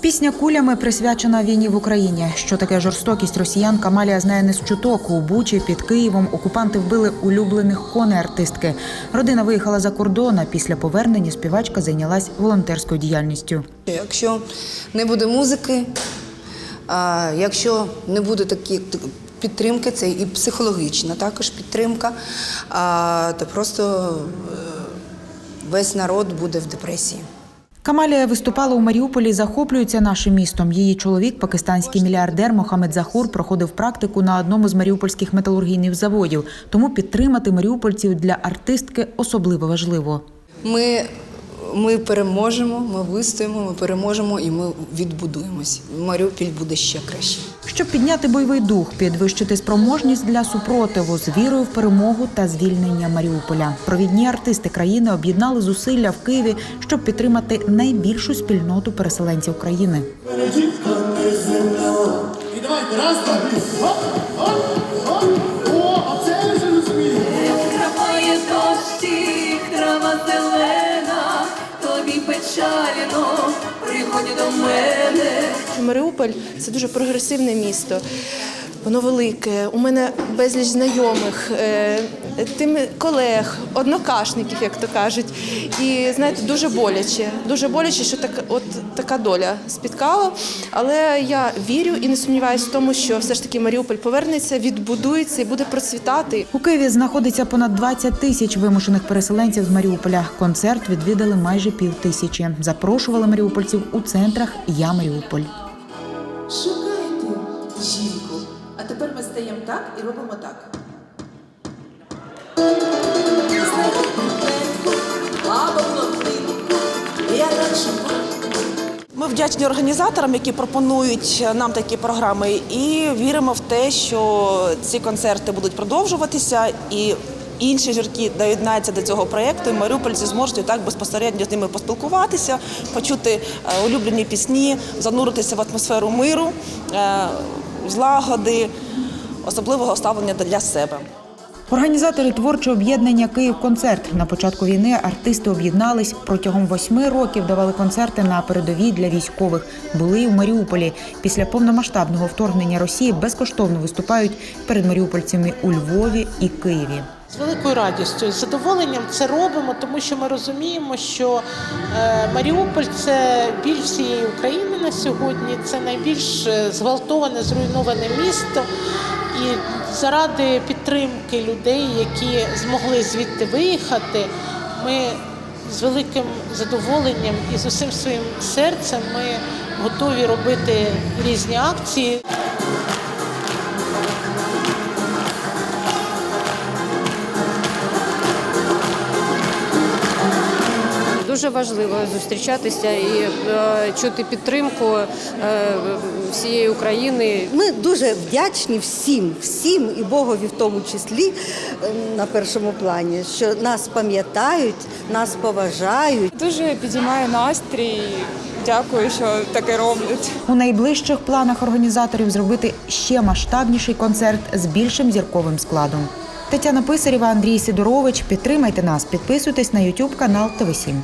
Пісня кулями присвячена війні в Україні. Що таке жорстокість росіян Камалія знає не з чуток. У Бучі під Києвом окупанти вбили улюблених коней артистки. Родина виїхала за кордон. а Після повернення співачка зайнялась волонтерською діяльністю. Якщо не буде музики, а, якщо не буде такі підтримки, це і психологічна також підтримка, а, то просто е, весь народ буде в депресії. Камалія виступала у Маріуполі. Захоплюється нашим містом. Її чоловік, пакистанський мільярдер Мохамед Захур, проходив практику на одному з маріупольських металургійних заводів. Тому підтримати маріупольців для артистки особливо важливо. Ми, ми переможемо, ми вистоїмо, ми переможемо і ми відбудуємось. Маріуполь буде ще краще. Щоб підняти бойовий дух, підвищити спроможність для супротиву з вірою в перемогу та звільнення Маріуполя. Провідні артисти країни об'єднали зусилля в Києві, щоб підтримати найбільшу спільноту переселенців країни. І давайте, раз, два, три. Хоп, хоп, до мене. Маріуполь це дуже прогресивне місто. Воно велике. У мене безліч знайомих, е, тим колег, однокашників, як то кажуть. І знаєте, дуже боляче. Дуже боляче, що так, от така доля спіткала. Але я вірю і не сумніваюся в тому, що все ж таки Маріуполь повернеться, відбудується і буде процвітати. У Києві знаходиться понад 20 тисяч вимушених переселенців з Маріуполя. Концерт відвідали майже пів тисячі. Запрошували маріупольців у центрах Я Маріуполь. Шукаєте жінку. А тепер ми стаємо так і робимо так. Ми вдячні організаторам, які пропонують нам такі програми, і віримо в те, що ці концерти будуть продовжуватися і. Інші жінки доєднаються до цього проєкту, і маріупольці зможуть так безпосередньо з ними поспілкуватися, почути е, улюблені пісні, зануритися в атмосферу миру, е, злагоди, особливого ставлення для себе. Організатори творчого об'єднання Київ концерт на початку війни артисти об'єднались протягом восьми років. Давали концерти на передовій для військових. Були й у Маріуполі. Після повномасштабного вторгнення Росії безкоштовно виступають перед маріупольцями у Львові і Києві. З великою радістю і задоволенням це робимо, тому що ми розуміємо, що е, Маріуполь це біль всієї України на сьогодні. Це найбільш е, зґвалтоване, зруйноване місто. І заради підтримки людей, які змогли звідти виїхати, ми з великим задоволенням і з усім своїм серцем ми готові робити різні акції. Дуже важливо зустрічатися і е, чути підтримку е, всієї України. Ми дуже вдячні всім, всім і Богові в тому числі е, на першому плані, що нас пам'ятають, нас поважають. Дуже підіймає настрій. Дякую, що таке роблять. У найближчих планах організаторів зробити ще масштабніший концерт з більшим зірковим складом. Тетяна Писарєва, Андрій Сидорович. Підтримайте нас, підписуйтесь на YouTube канал ТВ 7